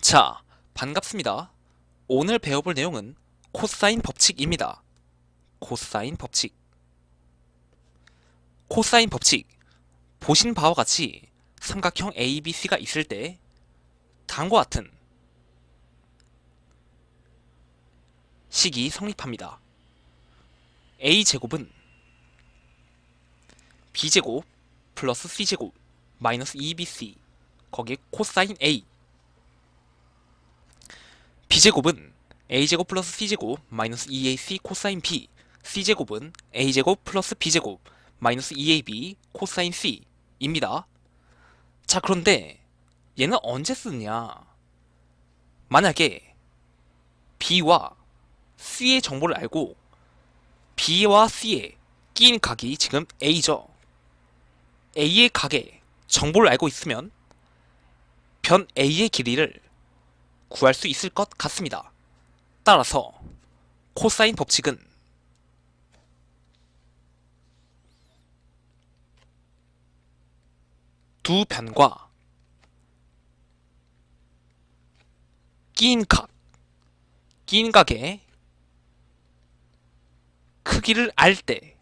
자, 반갑습니다. 오늘 배워볼 내용은 코사인 법칙입니다. 코사인 법칙. 코사인 법칙. 보신 바와 같이 삼각형 ABC가 있을 때 다음과 같은 식이 성립합니다. A제곱은 B제곱 플러스 C제곱 마이너스 2BC 거기에 코사인 A b제곱은 a제곱 플러스 c제곱 마이너스 2ac 코사인 b c제곱은 a제곱 플러스 b제곱 마이너스 2ab 코사인 c입니다. 자 그런데 얘는 언제 쓰느냐 만약에 b와 c의 정보를 알고 b와 c에 끼인 각이 지금 a죠. a의 각의 정보를 알고 있으면 변 a의 길이를 구할 수 있을 것 같습니다. 따라서 코사인 법칙은 두 변과 끼인 각, 끼인 각의 크기를 알 때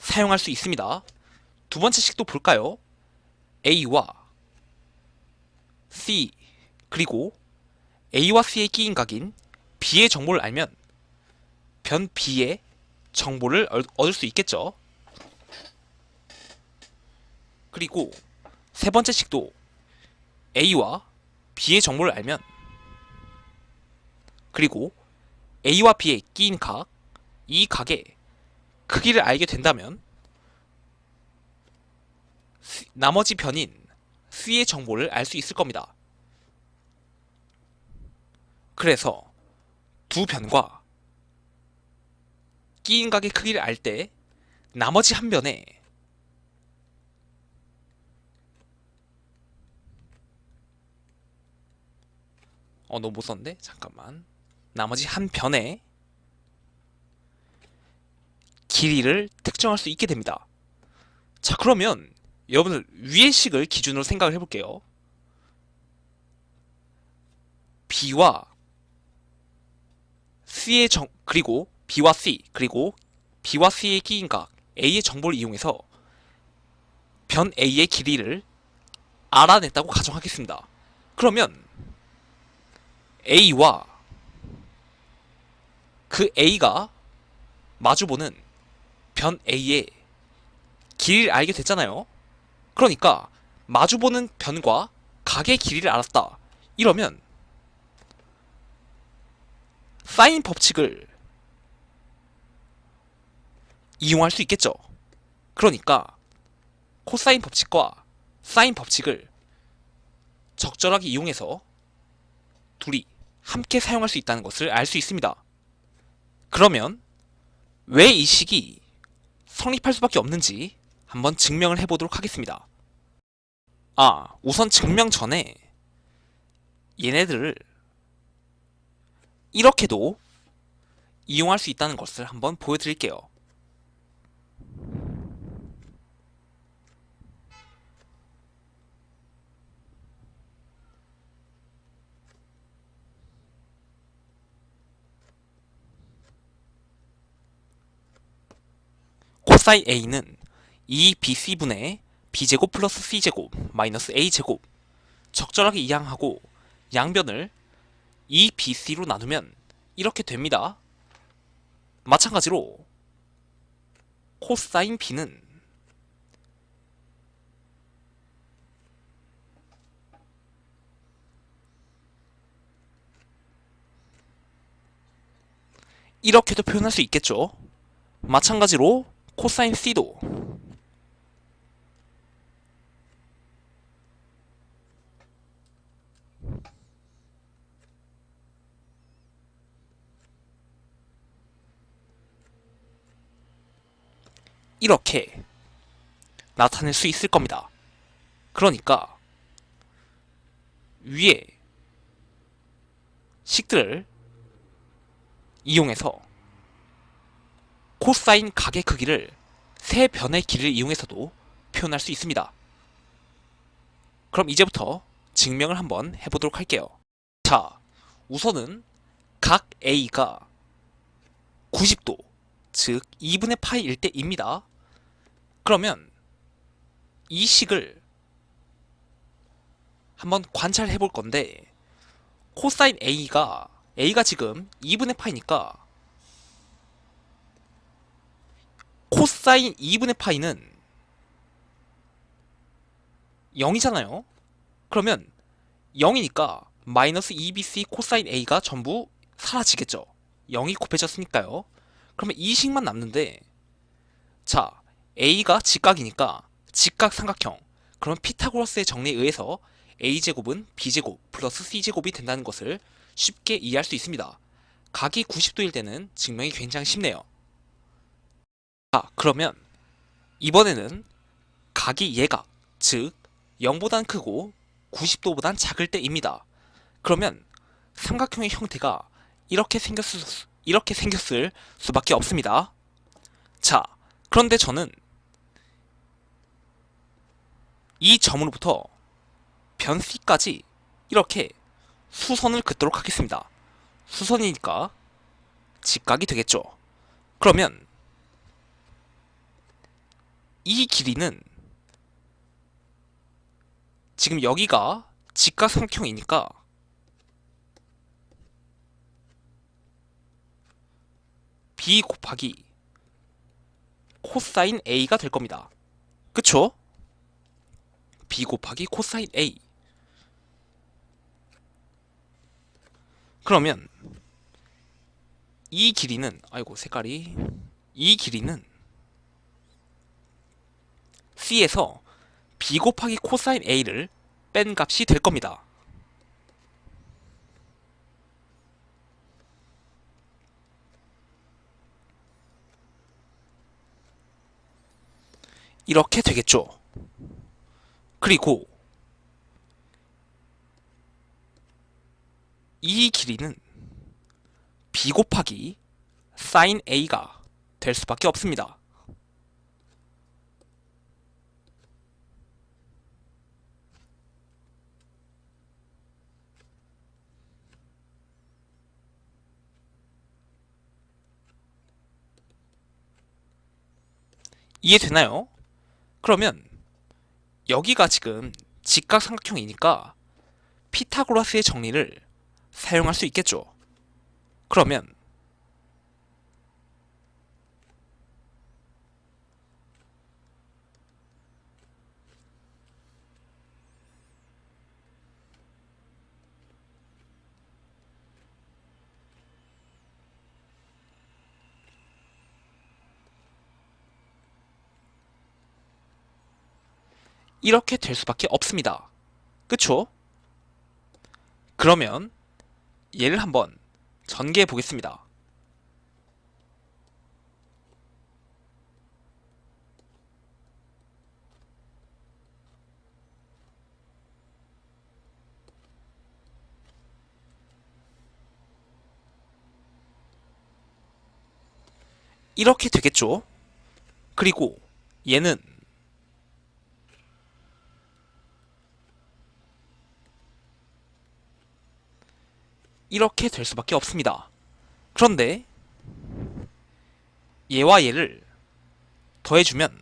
사용할 수 있습니다. 두 번째 식도 볼까요? A와 C 그리고 A와 C의 끼인 각인 B의 정보를 알면 변 B의 정보를 얻- 얻을 수 있겠죠. 그리고 세 번째 식도 A와 B의 정보를 알면 그리고 A와 B의 끼인 각, 이 각의 크기를 알게 된다면 나머지 변인 C의 정보를 알 수 있을 겁니다. 그래서 두 변과 끼인 각의 크기를 알 때 나머지 한 변에 어 너무 못 썼는데 잠깐만 나머지 한 변에 길이를 특정할 수 있게 됩니다. 자 그러면 여러분들 위의 식을 기준으로 생각을 해볼게요. B와 C의 정 그리고 B와 C 그리고 B와 C의 끼인 각 A의 정보를 이용해서 변 A의 길이를 알아냈다고 가정하겠습니다. 그러면 A와 그 A가 마주보는 변 A의 길이를 알게 됐잖아요. 그러니까 마주보는 변과 각의 길이를 알았다. 이러면 사인 법칙을 이용할 수 있겠죠. 그러니까 코사인 법칙과 사인 법칙을 적절하게 이용해서 둘이 함께 사용할 수 있다는 것을 알 수 있습니다. 그러면 왜 이 식이 성립할 수밖에 없는지 한번 증명을 해보도록 하겠습니다. 아, 우선 증명 전에 얘네들을 이렇게도 이용할 수 있다는 것을 한번 보여드릴게요. 코사인 A는 2BC분의 B제곱 플러스 C제곱 마이너스 A제곱 적절하게 이항하고 양변을 2BC로 나누면 이렇게 됩니다. 마찬가지로 코사인 B는 이렇게도 표현할 수 있겠죠. 마찬가지로 코사인 C도 이렇게 나타낼 수 있을 겁니다. 그러니까 위에 식들을 이용해서 코사인 각의 크기를 세 변의 길이를 이용해서도 표현할 수 있습니다. 그럼 이제부터 증명을 한번 해보도록 할게요. 자, 우선은 각 A가 90도, 즉 2분의 파이일 때입니다. 그러면 이 식을 한번 관찰해 볼 건데 코사인 A가 A가 지금 2분의 파이니까 코사인 2분의 파이는 0이잖아요. 그러면 0이니까 마이너스 2bc 코사인 A가 전부 사라지겠죠. 0이 곱해졌으니까요. 그러면 이 식만 남는데 자 A가 직각이니까 직각 삼각형 그럼 피타고라스의 정리에 의해서 A제곱은 B제곱 플러스 C제곱이 된다는 것을 쉽게 이해할 수 있습니다. 각이 90도일 때는 증명이 굉장히 쉽네요. 자 그러면 이번에는 각이 예각 즉 0보단 크고 90도보단 작을 때입니다. 그러면 삼각형의 형태가 이렇게 생겼을, 수- 이렇게 생겼을 수밖에 없습니다. 자, 그런데 저는 이 점으로부터 변 C까지 이렇게 수선을 긋도록 하겠습니다. 수선이니까 직각이 되겠죠. 그러면 이 길이는 지금 여기가 직각 삼각형이니까 b 곱하기 코사인 a가 될 겁니다. 그쵸? B 곱하기 코사인 a 그러면 이 길이는 아이고 색깔이 이 길이는 c에서 b 곱하기 코사인 a를 뺀 값이 될 겁니다. 이렇게 되겠죠. 그리고 이 길이는 b 곱하기 sin a가 될 수밖에 없습니다. 이해되나요? 그러면 여기가 지금 직각삼각형이니까 피타고라스의 정리를 사용할 수 있겠죠. 그러면 이렇게 될 수밖에 없습니다. 그쵸? 그러면 얘를 한번 전개해 보겠습니다. 이렇게 되겠죠? 그리고 얘는 이렇게 될 수밖에 없습니다. 그런데 얘와 얘를 더해주면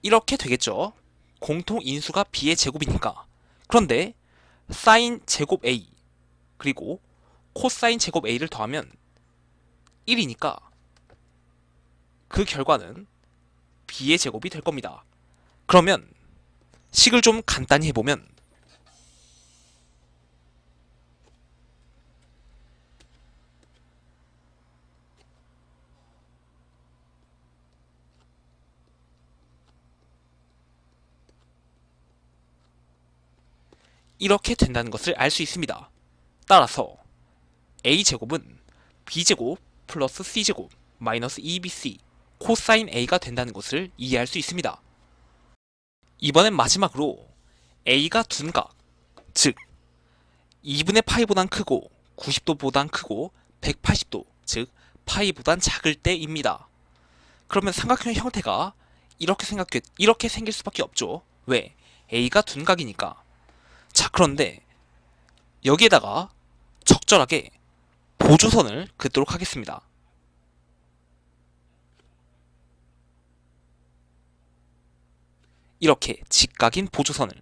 이렇게 되겠죠. 공통 인수가 b의 제곱이니까. 그런데 사인 제곱 a 그리고 코사인 제곱 a를 더하면 1이니까 그 결과는 b의 제곱이 될 겁니다. 그러면 식을 좀 간단히 해보면 이렇게 된다는 것을 알 수 있습니다. 따라서 a제곱은 b제곱 플러스 c제곱 마이너스 2bc 코사인 a가 된다는 것을 이해할 수 있습니다. 이번엔 마지막으로 a가 둔각, 즉 2분의 파이보단 크고 90도보단 크고 180도 즉 파이보단 작을 때입니다. 그러면 삼각형의 형태가 이렇게 생각 이렇게 생길 수밖에 없죠. 왜? A가 둔각이니까. 자 그런데 여기에다가 적절하게 보조선을 긋도록 하겠습니다. 이렇게 직각인 보조선을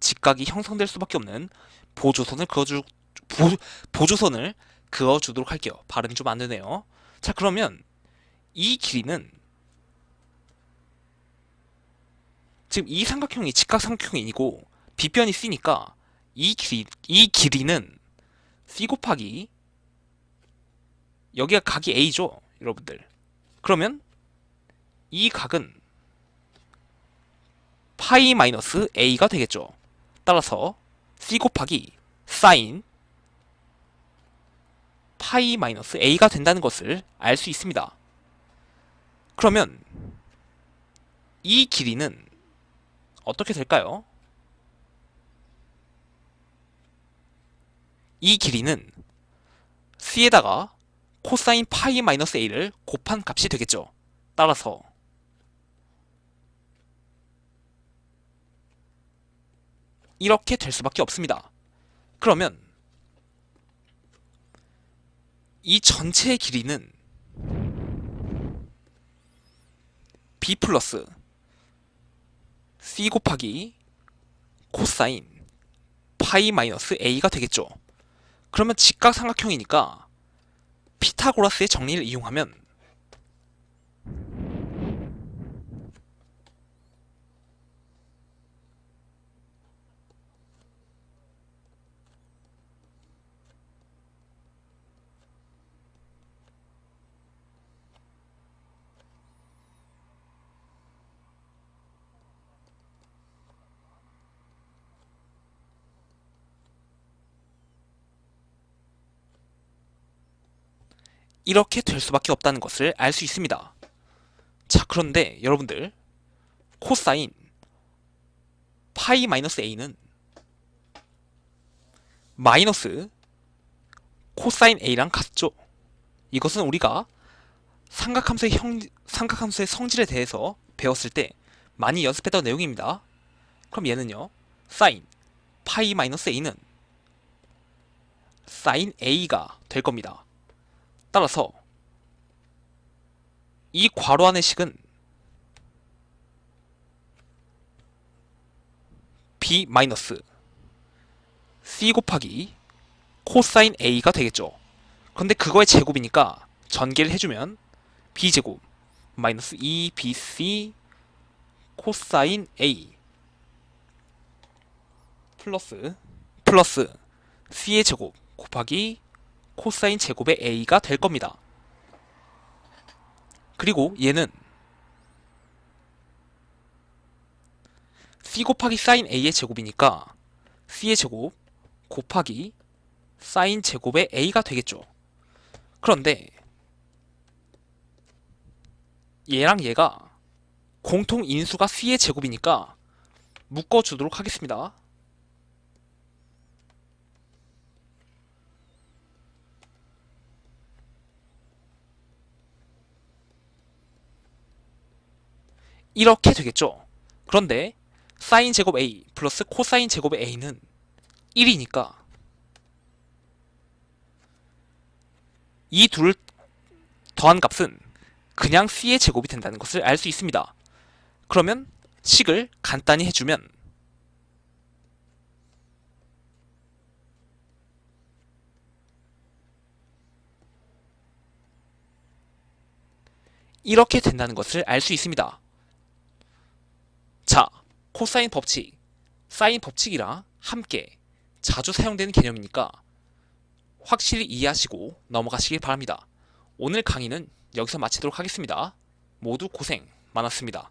직각이 형성될 수밖에 없는 보조선을 그어주 보, 보조선을 그어주도록 할게요. 발음이 좀안 되네요. 자 그러면 이 길이는 지금 이 삼각형이 직각 삼각형이고 빗변이 C니까 이 길이 이 길이는 C 곱하기 여기가 각이 A죠, 여러분들. 그러면 이 각은 파이 마이너스 A가 되겠죠. 따라서 C 곱하기 사인 파이 마이너스 A가 된다는 것을 알 수 있습니다. 그러면 이 길이는 어떻게 될까요? 이 길이는 C에다가 코사인 파이 마이너스 A를 곱한 값이 되겠죠. 따라서 이렇게 될 수밖에 없습니다. 그러면 이 전체의 길이는 b 플러스 c 곱하기 코사인 파이 마이너스 a가 되겠죠. 그러면 직각삼각형이니까 피타고라스의 정리를 이용하면 이렇게 될 수밖에 없다는 것을 알 수 있습니다. 자, 그런데 여러분들 코사인 파이 마이너스 a는 마이너스 코사인 a랑 같죠. 이것은 우리가 삼각함수의 형 삼각함수의 성질에 대해서 배웠을 때 많이 연습했던 내용입니다. 그럼 얘는요. 사인 파이 마이너스 a는 사인 a가 될 겁니다. 따라서 이 괄호 안의 식은 b 마이너스 c 곱하기 코사인 a가 되겠죠. 그런데 그거의 제곱이니까 전개를 해주면 b제곱 마이너스 2bc 코사인 a 플러스 플러스 c의 제곱 곱하기 코사인 제곱의 a가 될 겁니다. 그리고 얘는 c 곱하기 사인 a의 제곱이니까 c의 제곱 곱하기 사인 제곱의 a가 되겠죠. 그런데 얘랑 얘가 공통 인수가 c의 제곱이니까 묶어주도록 하겠습니다. 이렇게 되겠죠. 그런데 사인 제곱 a 플러스 코사인 제곱의 a는 1이니까 이 둘을 더한 값은 그냥 c의 제곱이 된다는 것을 알 수 있습니다. 그러면 식을 간단히 해주면 이렇게 된다는 것을 알 수 있습니다. 자, 코사인 법칙, 사인 법칙이랑 함께 자주 사용되는 개념이니까 확실히 이해하시고 넘어가시길 바랍니다. 오늘 강의는 여기서 마치도록 하겠습니다. 모두 고생 많았습니다.